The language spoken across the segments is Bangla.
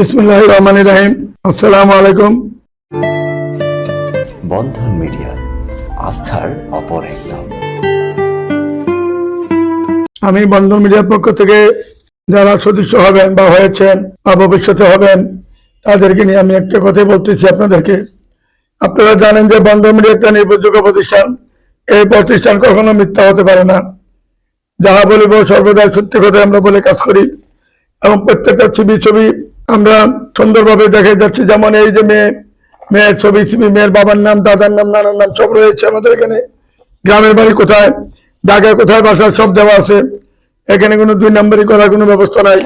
বিসমুল্লাহ রহমান রাহিম। আসসালামু আলাইকুম। বন্ধন মিডিয়া আস্থার অপর এক নাম। আমি বন্ধন মিডিয়ার পক্ষ থেকে যারা সদস্য হবেন বা হয়েছেন বা ভবিষ্যতে হবেন তাদেরকে নিয়ে আমি একটা কথাই বলতেছি আপনাদেরকে। আপনারা জানেন যে বন্ধন মিডিয়া একটা নির্ভরযোগ্য প্রতিষ্ঠান। এই প্রতিষ্ঠান কখনো মিথ্যা হতে পারে না। যাহা বলিব সর্বদা সত্যি কথা আমরা বলে কাজ করি। এবং প্রত্যেকটা ছবি ছবি আমরা সুন্দরভাবে দেখে যাচ্ছি, যেমন এই যে মেয়ে, মেয়ের ছবি ছবি মেয়ের বাবার নাম, দাদার নাম, নানার নাম সব রয়েছে আমাদের এখানে। গ্রামের বাড়ি কোথায়? ঢাকায় কোথায়? বাসা সব দেওয়া আছে। এখানে কোনো দুই নম্বরই করার কোনো ব্যবস্থা নাই।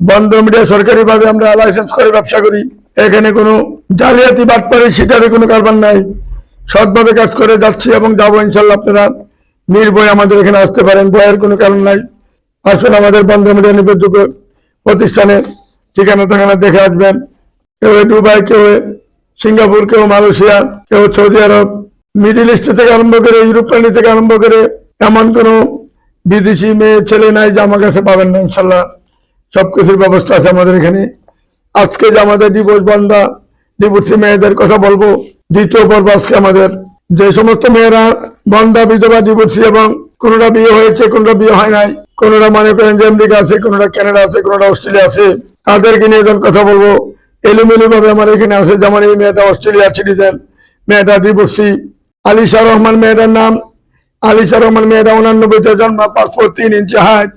বন্ধ মিডিয়া সরকারিভাবে আমরা লাইসেন্স করে ব্যবসা করি। এখানে কোনো জালিয়াতি বাদ বাটপারি শিকারে কোনো কারবার নাই। সৎভাবে কাজ করে যাচ্ছি এবং যাব ইনশাল্লাহ আপনারা। নির্ভয় আমাদের এখানে আসতে পারেন, ভয়ের কোনো কারণ নাই। আসুন আমাদের বন্ধ মিডিয়া নির্ভরযোগ্য প্রতিষ্ঠানে ঠিকানা ঠিকানা দেখে আসবেন। কেউ দুবাই, কেউ সিঙ্গাপুর, কেউ মালয়েশিয়া, কেউ সৌদি আরব। মিডিল ইস্ট থেকে আরম্ভ করে ইউরোপ থেকে আরম্ভ করে এমন কোনো বিদেশি মেয়ে, ছেলে নাই যে আমার কাছে পাবেন না, ইনশাল্লাহ। সবকিছুর ব্যবস্থা আছে আমাদের এখানে। আজকে যে আমাদের ডিভোর্স বন্ধা ডিভোর্সি মেয়েদের কথা বলব, দ্বিতীয় পর্ব আজকে আমাদের। যে সমস্ত মেয়েরা বন্ধা বিধবা ডিভোর্সি এবং কোনোটা বিয়ে হয়েছে, কোনোটা বিয়ে হয় নাই, কোনোটা মনে করেন যে আমেরিকা আছে, কোনোটা কানাডা আছে, কোনোটা অস্ট্রেলিয়া আছে তাদেরকে নিয়ে যখন কথা বলব। এলোমেলো ভাবে আমার এখানে আছে যেমন এই মেয়েটা অস্ট্রেলিয়া সিটিজেন মেয়েটা ডিভোর্সি আলিশা রহমান মেয়েটার নাম। আলিশা রহমান মেয়েটা উনানব্বইতে জন্ম পাসপোর্ট তিন ইঞ্চি হাইট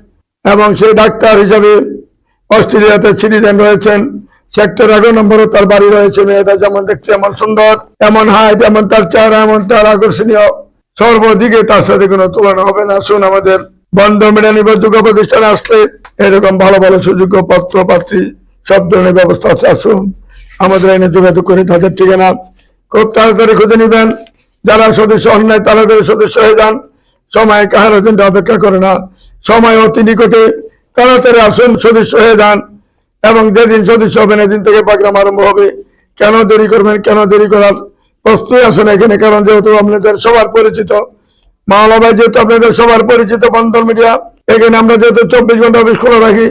এবং সেই ডাক্তার হিসাবে অস্ট্রেলিয়াতে সিটিজেন রয়েছেন। সেক্টর এগারো নম্বরও তার বাড়ি রয়েছে মেয়েটা যেমন দেখতে এমন সুন্দর, এমন হাইট এমন তার চেহারা, এমন তার আকর্ষণীয়। সর্বদিকে তার সাথে কোনো তুলনা হবে না। শুন আমাদের বন্ধ মেডা নির্ভরযোগ্য প্রতিষ্ঠান আসলে এরকম ভালো ভালো সুযোগ্য পত্র পাচ্ছি, সব ধরনের ব্যবস্থা আছে, আসুন। আমাদের এনে যোগাযোগ করে, তাদের ঠিকানা খুব তাড়াতাড়ি খুঁজে নিবেন। যারা সদস্য নাই তাড়াতাড়ি সদস্য হয়ে যান। সময় কাহার কিন্তু অপেক্ষা করে না। সময় অতি নিকটে। তাড়াতাড়ি আসুন, সদস্য হয়ে যান। এবং যেদিন সদস্য হবেন, এদিন থেকে প্রোগ্রাম আরম্ভ হবে। কেন দেরি করবেন, কেন দেরি করার প্রশ্নই আসে না এখানে, কারণ যেহেতু আপনাদের সবার পরিচিত মাওলা যেহেতু আপনাদের সবার পরিচিত বন্ধন মিডিয়া, এখানে আমরা যেহেতু চব্বিশ ঘণ্টা অফিস খোলা রাখি,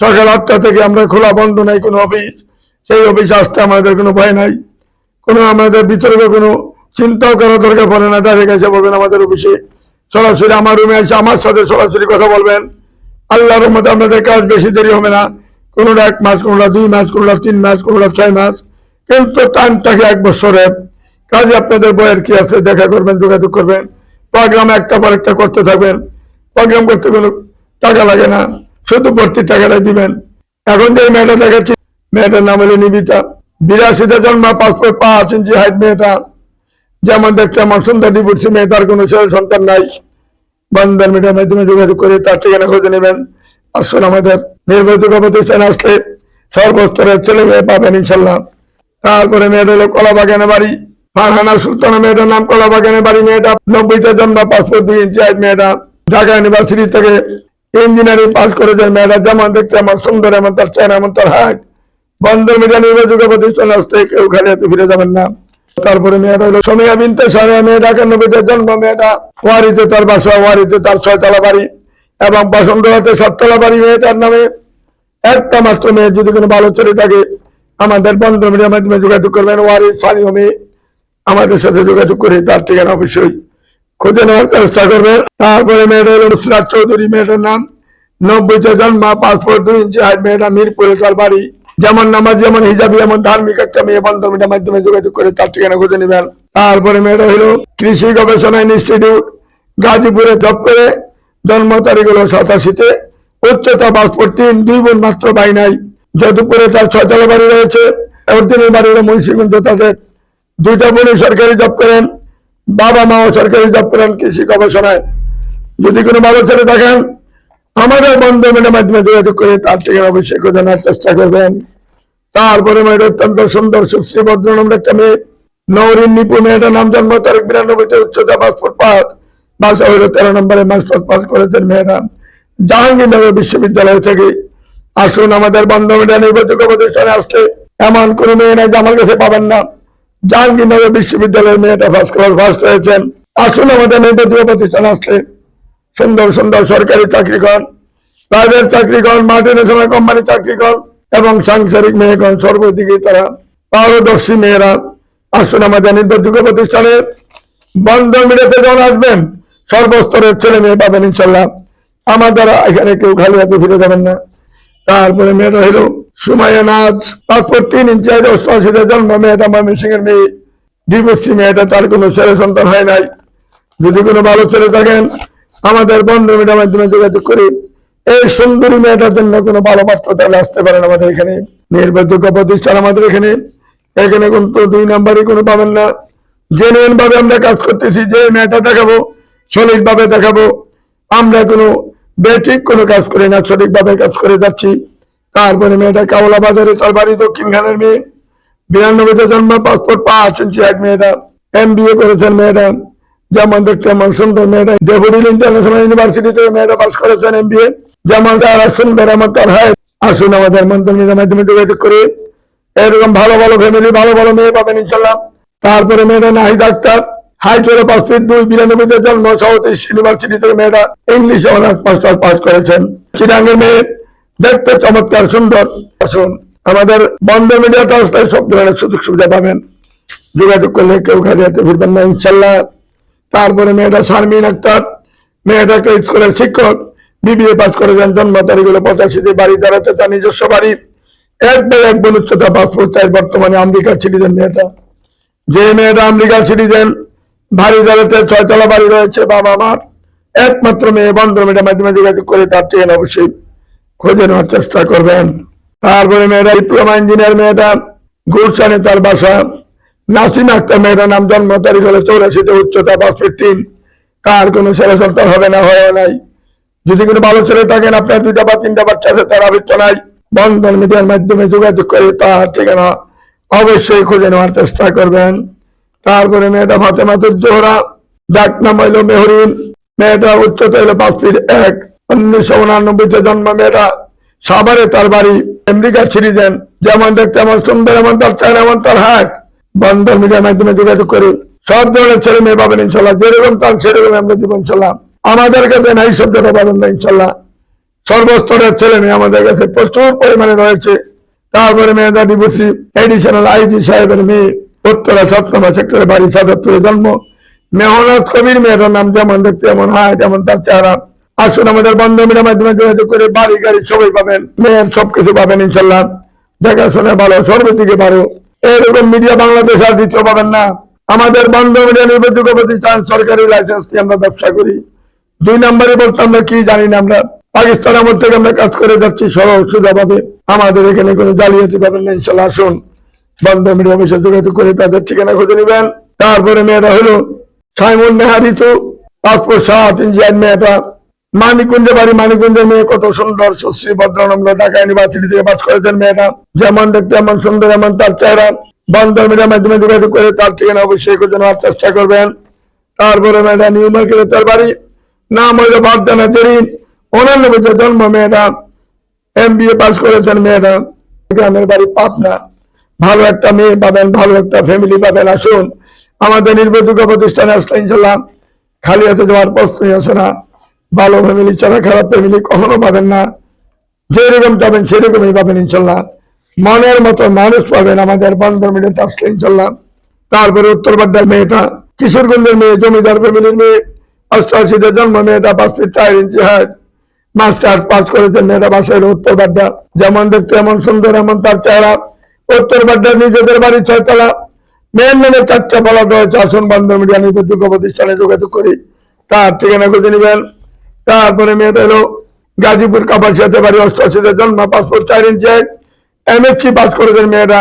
সকাল আটটা থেকে আমরা খোলা বন্ধ নাই, কোনো অফিস। সেই অফিস আসতে আমাদের কোনো ভয় নাই। কোনো আমাদের বিতর্কে কোনো চিন্তাও করার দরকার পড়ে না ডাইরেক্ট এসে বলবেন আমাদের অফিসে। সরাসরি আমার রুমে এসে আমার সাথে সরাসরি কথা বলবেন। আল্লাহর মধ্যে আপনাদের কাজ বেশি দেরি হবে না। কোনোটা এক মাস, কোনোটা দুই মাস, কোনোটা তিন মাস, কোনোটা ছয় মাস। কিন্তু টাইম থাকে এক বছরের। কাজে আপনাদের বইয়ের কি আছে, দেখা করবেন, যোগাযোগ করবেন। প্রোগ্রাম একটা পর একটা করতে থাকবেন। প্রোগ্রাম করতে কোনো টাকা লাগে না। শুধু ভর্তি টাকাটাই দিবেন। এখন যে মেয়েটা দেখাচ্ছি, মেয়েটার নাম হলো নিবিতা। বিরাশিতে জন্ম পাসপোর্ট পাঁচ ইঞ্চি হাইট মেয়েটা। যেমন দেখছে, আমার সুন্দর ডিভোর্সি মেয়ে, তার কোনো ছেলে সন্তান নাই। বন্ধন মিডিয়ার মাধ্যমে যোগাযোগ করে তার ঠিকানা খুঁজে নেবেন। আসুন আমাদের নির্বাচিত প্রতিষ্ঠানে আসলে সর্বস্তরের ছেলে মেয়ে পাবেন ইনশাল্লাহ। তারপরে মেয়েটা হলো কলা বাগানে বাড়ি। ফারহানা সুলতানা মেয়েটার নাম কলা বাগানে বাড়ি মেয়েটা নব্বইতে জন্ম পাসপোর্ট দুই ইঞ্চি হাইট মেয়েটা। ঢাকা ইউনিভার্সিটি থেকে ইঞ্জিনিয়ারিং পাস করেছেন মেয়েটা। যেমন দেখতে আমার সুন্দর, এমন তার চেহারা, এমন তার হাইট। বন্ধন মিডিয়া নির্বাচিত প্রতিষ্ঠানে আসলে কেউ খালি হাতে ফিরে যাবেন না। তারপরে মেয়েটা হলো সোমিয়া বিনতে সারে মেয়ে ঢাকা নবীতে জন্ম, মেয়েটা ওয়ারিতে তার বাসা, ওয়ারিতে তার ছয়তলা বাড়ি এবং বসন্তলাতে সাততলা বাড়ি। মেয়েটার নামে একটা মাত্র মেয়ে। যদি কোনো ভালো ছেলে থাকে, আমাদের বন্ধ মিডিয়ার মাধ্যমে যোগাযোগ করবেন। ওয়ারি স্থানীয় মেয়ে। আমাদের সাথে যোগাযোগ করে তার ঠিকানা অবশ্যই খুঁজে নেওয়ার চেষ্টা করবে তারপরে মেয়েটা হলো নুসরাত চৌধুরী, মেয়েটার নাম নব্বইতে জন্ম পাসপোর্ট দুই ইঞ্চি মেয়েটা মিরপুরে, তার বাড়ি যেমন নামাজ, যেমন হিজাবি, যেমন ধার্মিক একটা মেয়ে বন্ধ মিডিয়ার মাধ্যমে যোগাযোগ করে তার ঠিকানা খুঁজে নেবেন। তারপরে মেয়েটা হলো কৃষি গবেষণা ইনস্টিটিউট, গাজীপুরে জব করে, জন্ম তারিখ হলো সাতাশিতে, উচ্চতা পাসপোর্ট তিন, দুই বোন মাত্র বাই নাই। যদুপুরে তার ছয়তলা বাড়ি রয়েছে অর্দিনের বাড়ি হলো মুন্সিগঞ্জ তাদের দুইটা বোনই সরকারি জব করেন, বাবা মাও সরকারি জব করেন, কৃষি গবেষণায়। যদি কোনো ভালো ছেলে থাকেন, আমাদের বন্ধ মেয়ের মাধ্যমে যোগাযোগ করে তার থেকে অবশ্যই খুঁজে নেওয়ার চেষ্টা করবেন। তারপরে মেয়েটা অত্যন্ত সুন্দর, সুশ্রী, ভদ্রনম্র একটা মেয়ে। নৌরিন নিপু মেয়েটার নাম জন্ম, তারিখ বিরানব্বইতে উচ্চতা পাসপোর্ট পাস বাসা হইল তেরো নম্বরে মাস্টার্স পাস করেছেন মেয়েরা। জাহাঙ্গীরনগর বিশ্ববিদ্যালয় থেকে আসুন, আমাদের বন্ধ মিডিয়া নির্বাচক প্রতিষ্ঠানে আসলে এমন কোনো মেয়ে নাই যে আমার কাছে পাবেন না। জাহাঙ্গীরনগর বিশ্ববিদ্যালয়ের মেয়েটা ফার্স্ট ক্লাস ফার্স্ট হয়েছেন। আসুন আমাদের নির্বাচক প্রতিষ্ঠান আসলে। সুন্দর সুন্দর সরকারি চাকরি কর প্রাইভেট চাকরি কর মাল্টি ন্যাশনাল কোম্পানি চাকরি কর এবং সাংসারিক মেয়েগণ সর্বদিকে তারা পারদর্শী মেয়েরা। আসুন আমাদের নির্ভরযোগ্য প্রতিষ্ঠানে বন্ধন মিডিয়াতে যখন আসবেন, সর্বস্তরের ছেলে মেয়ে পাবেন ইনশাল্লাহ। আমার দ্বারা এখানে কেউ খালি হাতে ফিরে যাবেন না। তারপরে মেয়েটা হলো সুমাইয়া নাচ পাসপোর্ট তিন ইঞ্চি আগে অষ্টআশিতে জন্ম মেয়েটা ময়মনসিং এর মেয়ে। ডিভোর্সি মেয়েটা তার কোনো ছেলে সন্তান হয় নাই। যদি কোনো ভালো ছেলে থাকেন, আমাদের বন্ধু মেয়েটার মাধ্যমে যোগাযোগ করি। এই সুন্দরী মেয়েটার জন্য কোনো ভালো পাত্র তাহলে আসতে পারেন আমাদের এখানে। নির্ভরযোগ্য প্রতিষ্ঠান আমাদের এখানে। এখানে কিন্তু দুই নাম্বারই কোনো পাবেন না। জেনুইন ভাবে আমরা কাজ করতেছি, যে মেয়েটা দেখাবো সলিড ভাবে দেখাবো। আমরা কোনো বেঠিক কোনো কাজ করি না সঠিক ভাবে কাজ করে যাচ্ছি। তারপরে মেয়েটা কাওলা বাজারে তার বাড়ি দক্ষিণখানের মেয়ে? বিরানব্বইতে জন্ম, পাসপোর্ট পাঁচ ইঞ্চি এক মেয়েটা। এম বিএ করেছেন মেয়েটা। যেমন দেখতে এমন সুন্দর মেয়েটা। ডেপুটিল ইন্টারন্যাশনাল ইউনিভার্সিটি থেকে মেয়েটা পাস করেছেন এম বিএ যেমন তারা সুন্দর এমন তার হয়। আসুন আমাদের মন্ত্রণের মাধ্যমে যোগাযোগ করে। এরকম ভালো ভালো ফ্যামিলি ভালো ভালো মেয়ে পাবেন ইনশাল্লাহ তারপরে মেয়েটা নাহি ডাক্তার হাই চলে পাঁচ ফিট দুই, বিরানব্বইতে জন্ম সাউথ ইস্ট ইউনিভার্সিটি থেকে মেয়েটা ইংলিশে অনার্স মাস্টার পাস করেছেন। চিরাঙ্গের মেয়ে দেখতে চমৎকার, সুন্দর। আসুন, আমাদের বন্ধ মিডিয়া ট্রান্সফার সব ধরনের সুযোগ সুবিধা পাবেন। যোগাযোগ করলে কেউ খালি হাতে ফিরবেন না ইনশাল্লাহ তারপরে মেয়েটা শারমিন আক্তার। মেয়েটাকে স্কুলের শিক্ষক বিবিএ পাস করেছেন, জন্ম তারিখ হলো পঁচাশিতে বাড়ি দাঁড়াতে তার নিজস্ব বাড়ি। এক বাই এক বোন উচ্চতা পাসপোর্ট চাই, বর্তমানে আমেরিকার সিটিজেন মেয়েটা। যে মেয়েটা আমেরিকার সিটিজেন বাড়ি দাঁড়াতে ছয়তলা বাড়ি রয়েছে বাবা মার একমাত্র মেয়ে বন্ধ মেয়েটার মাধ্যমে যোগাযোগ করে তার ট্রেন অবশ্যই খুঁজে নেওয়ার চেষ্টা করবেন। তারপরে মেয়েটা ডিপ্লোমা ইঞ্জিনিয়ার মেয়েটা, গুলশানে তার বাসা। নাসিম আক্তার মেয়েটার নাম জন্ম তারিখ হলো চৌরাশিতে, উচ্চতা পাঁচ ফিট তিন তার কোনো ছেলে সন্তান হবে না, হয় নাই। যদি কোনো ভালো ছেলে থাকেন, আপনার দুইটা বা তিনটা বাচ্চা আছে, তার আবৃত্ত নাই। বন্ধন মিডিয়ার মাধ্যমে যোগাযোগ করে তার ঠিকানা অবশ্যই খুঁজে নেওয়ার চেষ্টা করবেন। তারপরে মেয়েটা ফাতেমাতুর জোহরা ডাক নাম হইল মেহরিন। মেয়েটা উচ্চতা হইল পাঁচ ফিট এক। উনিশশো উনানব্বইতে জন্ম মেয়েটা। সাভারে তার বাড়ি আমেরিকার সিটিজেন যেমন দেখতে এমন সুন্দর, এমন তার এমন তার হাট বন্ধন মিডিয়ার মাধ্যমে যোগাযোগ সব ধরনের ছেলে মেয়ে পাবেন ইনশাল্লাহ। যেরকম তার সেরকম আমরা ইনশাল্লাহ। আমাদের কাছে নাই শব্দটা পাবেন না ইনশাল্লাহ। সর্বস্তরের ছেলে মেয়ে আমাদের কাছে প্রচুর পরিমাণে রয়েছে। তারপরে মেয়েদা ডিভোর্সি এডিশনাল আইজি সাহেবের মেয়ে, উত্তরা সপ্তম সেক্টরে বাড়ি সাতাত্তরে জন্ম। মেহনত কবির মেয়েটার নাম যেমন দেখতে এমন হায় তেমন তার চেহারা। আসুন আমাদের বন্ধমীর মাধ্যমে যোগাযোগ করে, বাড়ি, গাড়ি সবাই পাবেন। মেয়ের সবকিছু পাবেন ইনশাল্লাহ। দেখাশোনা ভালো, সর্বদিকে ভালো। এরকম মিডিয়া বাংলাদেশ আর দ্বিতীয় পাবেন না। আমাদের বন্ধ মিডিয়া নির্ভরযোগ্য প্রতিষ্ঠান, সরকারি লাইসেন্স দিয়ে আমরা ব্যবসা করি। দুই নম্বরে বলতে আমরা কি জানি না আমরা। পাকিস্তান আমল থেকে আমরা কাজ করে যাচ্ছি, সরল পাবে আমাদের এখানে কোনো জালিয়াতি পাবেন না, ইনশাল্লাহ। আসুন বন্ধ মিডিয়া অফিসে যোগাযোগ করে তাদের ঠিকানা খুঁজে নেবেন। তারপরে মেয়েরা হলো সাইমন নেহারি তো পাসপোর্ট সাত ইঞ্জিয়ার মেয়েটা। মানিকুঞ্জে বাড়ি, মানিকুঞ্জের মেয়ে কত সুন্দর, সুশ্রী, ভদ্রনম্র, ঢাকা ইউনিভার্সিটি থেকে পাস করেছেন মেয়েটা। যেমন দেখতে এমন সুন্দর, এমন তার চেহারা। বন্ধন মিডিয়ার মাধ্যমে যোগাযোগ করে তার ঠিকানা অবশ্যই খুঁজে নেওয়ার চেষ্টা করবেন। তারপরে মেয়েটা নিউ মার্কেটে তার বাড়ি। নাম হইল বারদানা জেরিন। উনানব্বইতে জন্ম মেয়েটা। এম বি এ পাস করেছেন মেয়েটা। গ্রামের বাড়ি পাবনা। ভালো একটা মেয়ে পাবেন, ভালো একটা ফ্যামিলি পাবেন, আসুন। আমাদের নির্ভরযোগ্য প্রতিষ্ঠানে আসলে ইনশাল্লাহ খালি হাতে যাওয়ার প্রশ্নই আসে না। ভালো ফ্যামিলি ছাড়া খারাপ ফ্যামিলি কখনো পাবেন না। যেরকম পাবেন সেরকমই পাবেন ইনশাল্লাহ। মনের মতো মানুষ পাবেন আমাদের বন্ধন মিডিয়াতে আসলে ইনশাল্লাহ। তারপরে উত্তর বাড্ডার মেয়েটা, কিশোরগঞ্জের মেয়ে, জমিদার ফ্যামিলির মেয়ে, অষ্টআশিতে জন্ম, মেয়েটা পাঁচ ফিট চার ইঞ্চি হাইট মাস্টার পাস করেছেন মেয়েটা বাসায় উত্তর বাড্ডা যেমন দেখতে এমন সুন্দর, এমন তার চেহারা। উত্তর বাড্ডার নিজেদের বাড়ি ছয়তলা। মেয়ের নামে চারটা বলা রয়েছে। আসন বন্ধন মিডিয়া নির্ভরযোগ্য প্রতিষ্ঠানে যোগাযোগ করি। তার ঠিকানা খুঁজে নেবেন। তারপরে মেয়েটা গাজীপুর কাপাসিয়াতে বাড়ি, অষ্টআশিতে জন্ম পাসপোর্ট চার ইঞ্চি। এমএসসি পাস করেছেন মেয়েরা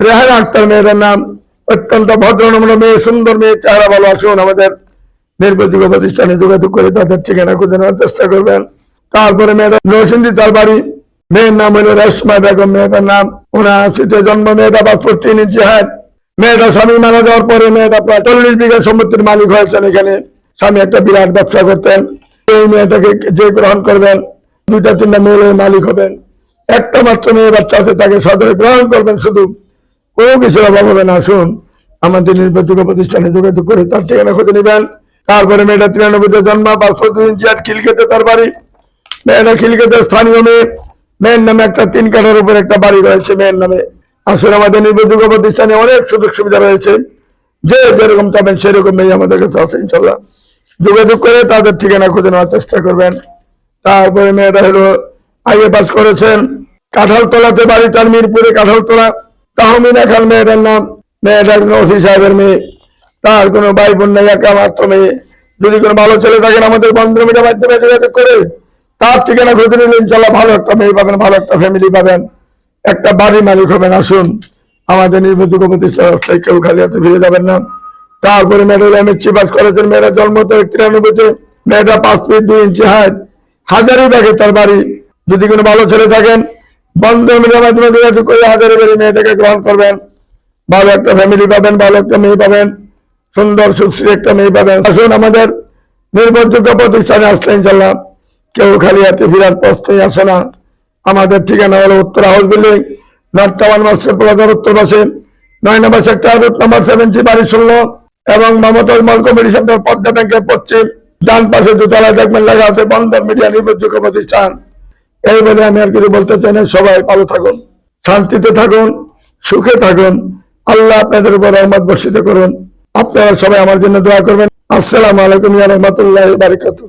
রেহানা আক্তার মেয়েটার নাম। অত্যন্ত ভদ্রনম্র মেয়ে, সুন্দর মেয়ে, চেহারা ভালো, আসুন আমাদের নির্ভরযোগ্য প্রতিষ্ঠানে যোগাযোগ করে তাদের ঠিকানা খুঁজে নেওয়ার চেষ্টা করবেন। তারপরে মেয়েটা নরসিংদী তার মেয়ের নাম হলো রেশমা বেগম, মেয়েটার নাম উনআশিতে জন্ম, মেয়েটা পাসপোর্ট তিন ইঞ্চি হাত মেয়েটা স্বামী মারা যাওয়ার পরে মেয়েটা প্রায় চল্লিশ বিঘা সম্পত্তির মালিক হয়েছেন এখানে। স্বামী একটা বিরাট ব্যবসা করতেন। এই মেয়েটাকে যে গ্রহণ করবেন, দুইটা তিনটা মেয়ের মালিক হবেন। একটা মাত্র মেয়ে বাচ্চা আছে, তাকে সদরে গ্রহণ করবেন শুধু। কোনো কিছু অভাব হবে না শুন আমাদের প্রতিষ্ঠানে যোগাযোগ করে তার ঠিকানা খুঁজে নেবেন। তারপরে মেয়েটা তিরানব্বইতে খিলকেতে তার বাড়ি। মেয়েটা খিলকেতে স্থানীয় মেয়ে। মেয়ের নামে একটা তিন কাঠার উপর একটা বাড়ি রয়েছে মেয়ের নামে। আসলে আমাদের নির্ভরযোগ্য প্রতিষ্ঠানে অনেক সুযোগ সুবিধা রয়েছে। যে যেরকম চাবেন সেরকম মেয়ে আমাদের কাছে আছে ইনশাল্লাহ যোগাযোগ করে তাদের ঠিকানা খুঁজে নেওয়ার চেষ্টা করবেন। তারপরে মেয়েটা হলো আইএ পাস করেছেন। কাঁঠালতলাতে বাড়ি তার মিরপুরে কাঁঠালতলা। তাহমিনা খান মেয়েটার নাম। মেয়েটা ওসি সাহেবের মেয়ে। তার কোনো ভাই বোন নেই, একা মাত্র মেয়ে। যদি কোনো ভালো ছেলে থাকেন আমাদের বন্ধু মিডিয়া মাধ্যমে যোগাযোগ করে তার ঠিকানা খুঁজে নিলে ইনশাল্লাহ ভালো একটা মেয়ে পাবেন, ভালো একটা ফ্যামিলি পাবেন। একটা বাড়ি মালিক হবেন। আসুন, আমাদের নির্ভরযোগ্য প্রতিষ্ঠান রাস্তায় কেউ খালি হাতে ফিরে যাবেন না। তারপরে মেয়েটা এমএসসি পাস করেছেন মেয়েটা জন্ম তো তিরানব্বইতে মেয়েটা পাঁচ ফিট দুই ইঞ্চি হাইট হাজারি ব্যাগে তার বাড়ি। যদি কোনো ভালো ছেলে থাকেন বন্ধ মিডিয়ার মাধ্যমে যোগাযোগ করে হাজারি বাড়ি মেয়েটাকে গ্রহণ করবেন। ভালো একটা ফ্যামিলি পাবেন, ভালো একটা মেয়ে পাবেন। সুন্দর, সুশ্রী একটা মেয়ে পাবেন। আসুন আমাদের নির্ভরযোগ্য প্রতিষ্ঠানে আসলে ইনশাল্লাহ কেউ খালি হাতে ফিরার প্রশ্নই আসে না। আমাদের ঠিকানা হলো উত্তর house building north tower master প্লাজার উত্তর পাশে নয় number sector route number seven G বাড়ি ষোলো এবং Momtaz mall committee centre Padma ব্যাংকের পশ্চিম ডান পাশে দুতলা দেখবেন লেখা আছে বন্ধন মিডিয়া নির্ভরযোগ্য প্রতিষ্ঠান। এই বলে আমি আর কিছু বলতে চাই না। সবাই ভালো থাকুন, শান্তিতে থাকুন, সুখে থাকুন। আল্লাহ আপনাদের উপর রহমত বর্ষিত করুন। আপনারা সবাই আমার জন্য দোয়া করবেন। আসসালামু আলাইকুম রহমতুল্লাহ বারিকাতুহ।